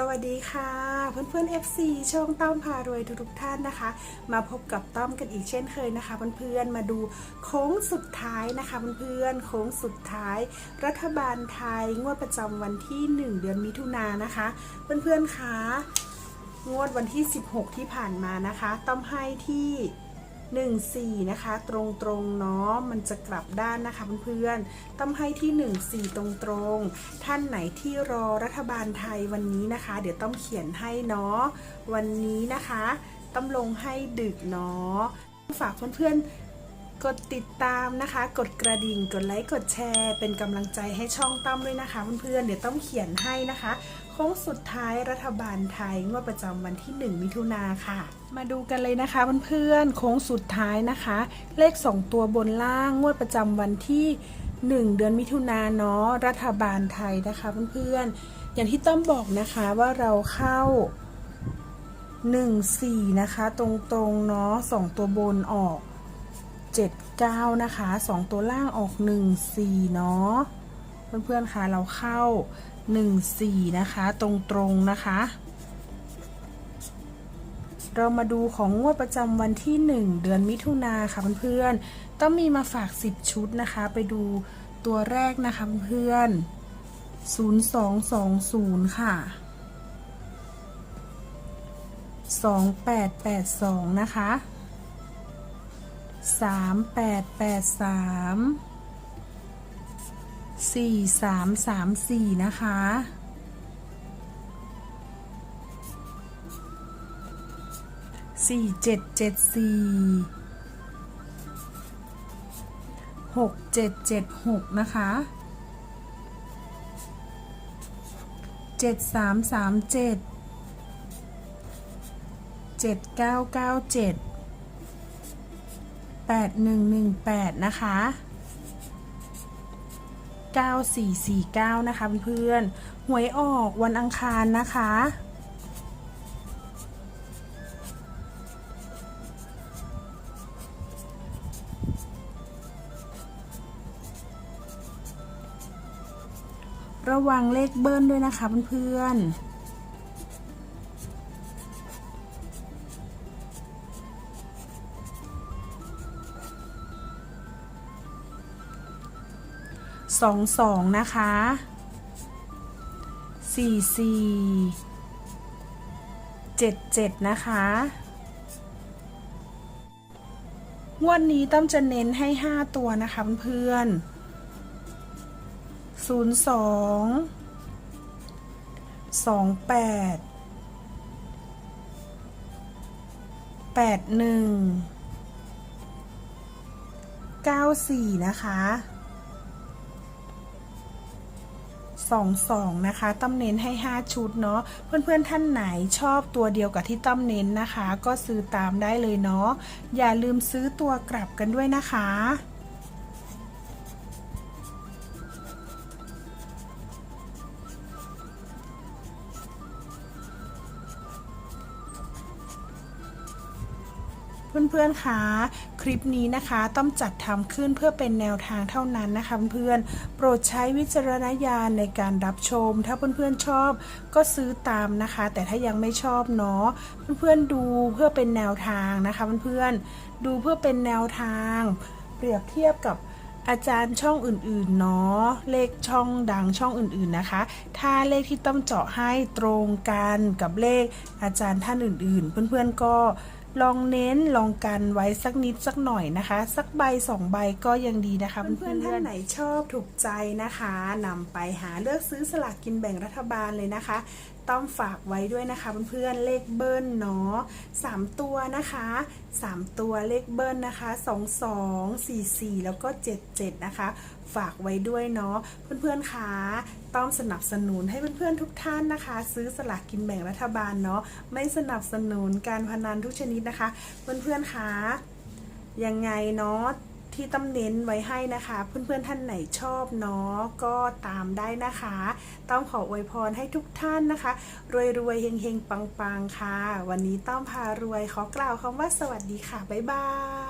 สวัสดีค่ะเพื่อนๆ FC ช่องต้อมพารวยทุกๆท่านนะคะ มาพบกับต้อมกันอีกเช่นเคยนะคะเพื่อนๆมาดูโค้งสุดท้ายนะคะเพื่อนๆโค้งสุดท้าย รัฐบาลไทยงวดประจำวันที่ 1 เดือนมิถุนายนนะคะ เพื่อนๆคะงวดวันที่ 16 ที่ผ่านมานะคะ ต้อมให้ที่ 14 นะคะ ตรงๆเนาะมันจะกลับด้านนะคะเพื่อนๆต้องให้ที่ 14 ตรงตรงท่านไหนที่รอรัฐบาลไทยวันนี้นะคะ เดี๋ยวต้องเขียนให้เนาะวันนี้นะคะต้องลงให้ดึกเนาะฝากเพื่อนๆ กดติดตามนะคะ กดกระดิ่ง กดไลค์ กดแชร์ เป็นกำลังใจให้ช่องตั้มด้วยนะคะเพื่อนๆ เดี๋ยวต้องเขียนให้นะคะ โค้งสุดท้ายรัฐบาลไทยงวดประจำวันที่ 1 มิถุนาค่ะ มาดูกันเลยนะคะเพื่อนๆ โค้งสุดท้ายนะคะ เลข 2 ตัวบนล่างงวดประจำวันที่ 1 เดือนมิถุนาเนาะ รัฐบาลไทยนะคะเพื่อนๆ อย่างที่ต้อมบอกนะคะว่าเราเข้า1 4นะคะ ตรงๆเนาะ2ตัวบนออก 7 9 นะคะ 2 ตัวล่างออก 1 4 เนาะเพื่อนๆคะเราเข้า 1 4 นะคะ ตรงๆนะคะ เรามาดูของงวดประจำวันที่ 1 เดือนมิถุนาค่ะเพื่อนๆต้องมีมาฝาก 10 ชุดนะคะ ไปดูตัวแรกนะคะเพื่อน0220 ค่ะ 2882 นะคะ 3883 4334นะคะ สี่เจ็ดเจ็ดสี่หกเจ็ดเจ็ดหกนะคะเจ็ดสามสามเจ็ดเจ็ดเก้าเก้าเจ็ด แปดหนึ่งหนึ่งแปดนะคะเก้าสี่สี่เก้านะคะเพื่อนๆหวยออกวันอังคารนะคะระวังเลขเบิ้ลด้วยนะคะเพื่อนๆ สองสองนะคะสี่สี่เจ็ดเจ็ดนะคะงวันนี้ต้อมจะเน้นให้ห้าตัวนะคะเพื่อนๆศูนย์สองสองแปดแปดหนึ่งเก้าสี่นะคะ สองสองนะคะต้อมเน้นให้ห้าชุดเนาะเพื่อนๆท่านไหนชอบตัวเดียวกับที่ต้อมเน้นนะคะ ก็ซื้อตามได้เลยเนาะอย่าลืมซื้อตัวกลับกันด้วยนะคะ เพื่อนๆคะคลิปนี้นะคะต้องจัดทำขึ้นเพื่อเป็นแนวทางเท่านั้นนะคะเพื่อนๆโปรดใช้วิจารณญาณในการรับชม ถ้าเพื่อนๆชอบก็ซื้อตามนะคะ แต่ถ้ายังไม่ชอบเนาะเพื่อนๆดูเพื่อเป็นแนวทางนะคะเพื่อนๆดูเพื่อเป็นแนวทาง เปรียบเทียบกับอาจารย์ช่องอื่นๆเนาะเลขช่องดังช่องอื่นๆนะคะ ถ้าเลขที่ต้อมเจาะให้ตรงกันกับเลขอาจารย์ท่านอื่นๆ เพื่อนๆก็ ลองเน้นลองกันไว้สักนิดสักหน่อยนะคะ สักใบสองใบก็ยังดีนะคะเพื่อนๆท่านไหนชอบถูกใจนะคะนำไปหาเลือกซื้อสลากกินแบ่งรัฐบาลเลยนะคะ ต้องฝากไว้ด้วยนะคะเพื่อนๆเลขเบิ้ลเนาะสามตัวนะคะสามตัวเลขเบิ้ลนะคะสองสองสี่สี่แล้วก็เจ็ดเจ็ดนะคะ ฝากไว้ด้วยเนาะเพื่อนๆคะต้องสนับสนุนให้เพื่อนๆทุกท่านนะคะ ซื้อสลากกินแบ่งรัฐบาลเนาะไม่สนับสนุนการพนันทุกชนิดนะคะ เพื่อนๆคะยังไงเนาะที่ตำเน้นไว้ให้นะคะ เพื่อนๆท่านไหนชอบเนาะก็ตามได้นะคะ ต้องขออวยพรให้ทุกท่านนะคะ รวยๆเฮงๆ ปังๆ ค่ะ วันนี้ต้องพารวยขอกล่าวคำว่าสวัสดีค่ะ บ๊ายบาย